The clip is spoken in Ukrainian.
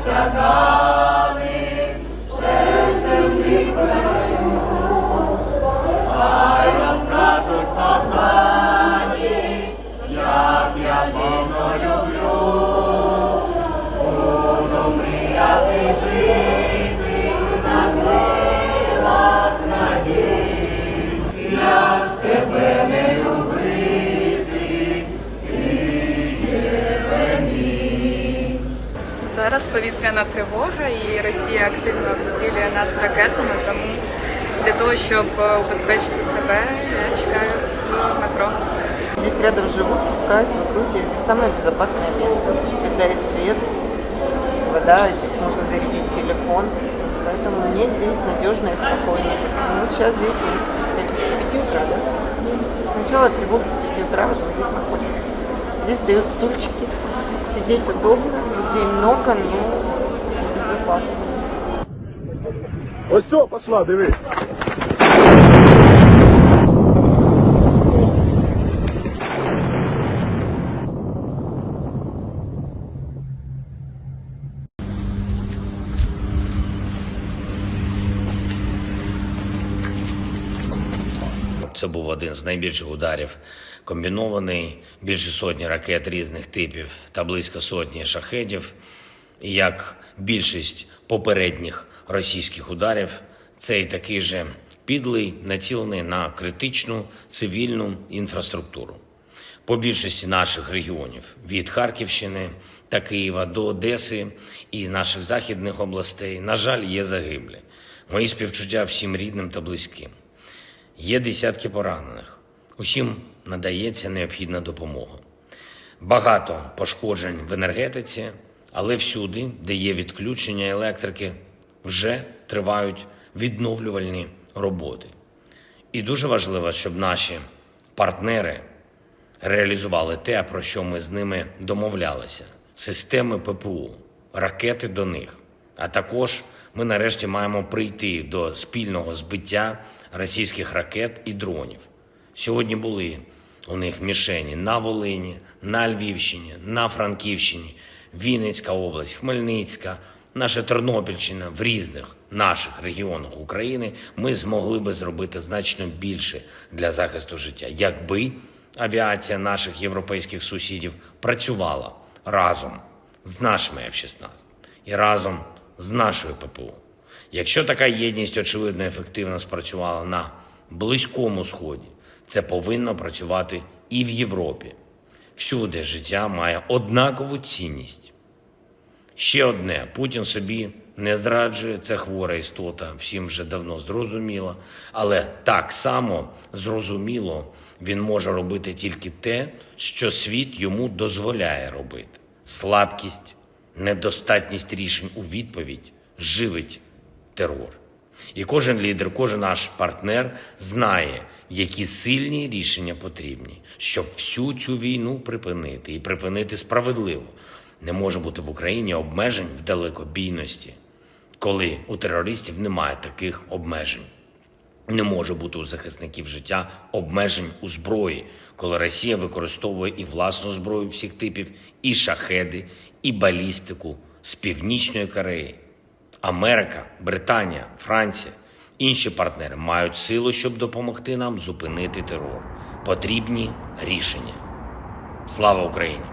серця. Зараз повітряна тривога і Росія активно обстрілює нас ракетами, тому для того, щоб е, убезпечити себе, я чекаю в метро. Здесь рядом живу, спускаюсь в укрытие. Здесь самое безопасное место. Здесь всегда есть свет, вода, здесь можно зарядить телефон. Поэтому мне здесь надежно и спокойно. Ну, вот сейчас здесь мы с, скольки, с 5 утра, да? С начала тревоги с 5 утра вот мы здесь находимся. Здесь дают стульчики, Сидеть удобно, людей много, но безопасно. Ось все, пошла, диви. Це був один з найбільших ударів. Комбінований більше сотні ракет різних типів та близько сотні шахедів. І як більшість попередніх російських ударів, цей такий же підлий, націлений на критичну цивільну інфраструктуру. По більшості наших регіонів від Харківщини та Києва до Одеси і наших західних областей, на жаль, є загиблі. Мої співчуття всім рідним та близьким. Є десятки поранених. Усім надається необхідна допомога. Багато пошкоджень в енергетиці, але всюди, де є відключення електрики, вже тривають відновлювальні роботи. І дуже важливо, щоб наші партнери реалізували те, про що ми з ними домовлялися: системи ППУ, ракети до них. А також ми нарешті маємо прийти до спільного збиття російських ракет і дронів. Сьогодні були у них мішені на Волині, на Львівщині, на Франківщині, Вінницька область, Хмельницька, наша Тернопільщина в різних наших регіонах України. Ми змогли би зробити значно більше для захисту життя, якби авіація наших європейських сусідів працювала разом з нашими F-16 і разом з нашою ППУ. Якщо така єдність очевидно ефективно спрацювала на Близькому Сході, це повинно працювати і в Європі. Всюди життя має однакову цінність. Ще одне: Путін собі не зраджує, це хвора істота, всім вже давно зрозуміло. Але так само зрозуміло він може робити тільки те, що світ йому дозволяє робити. Слабкість, недостатність рішень у відповідь живить терор. І кожен лідер, кожен наш партнер знає, які сильні рішення потрібні, щоб всю цю війну припинити і припинити справедливо. Не може бути в Україні обмежень в далекобійності, коли у терористів немає таких обмежень. Не може бути у захисників життя обмежень у зброї, коли Росія використовує і власну зброю всіх типів, і шахеди, і балістику з Північної Кореї. Америка, Британія, Франція, інші партнери мають силу, щоб допомогти нам зупинити терор. Потрібні рішення. Слава Україні!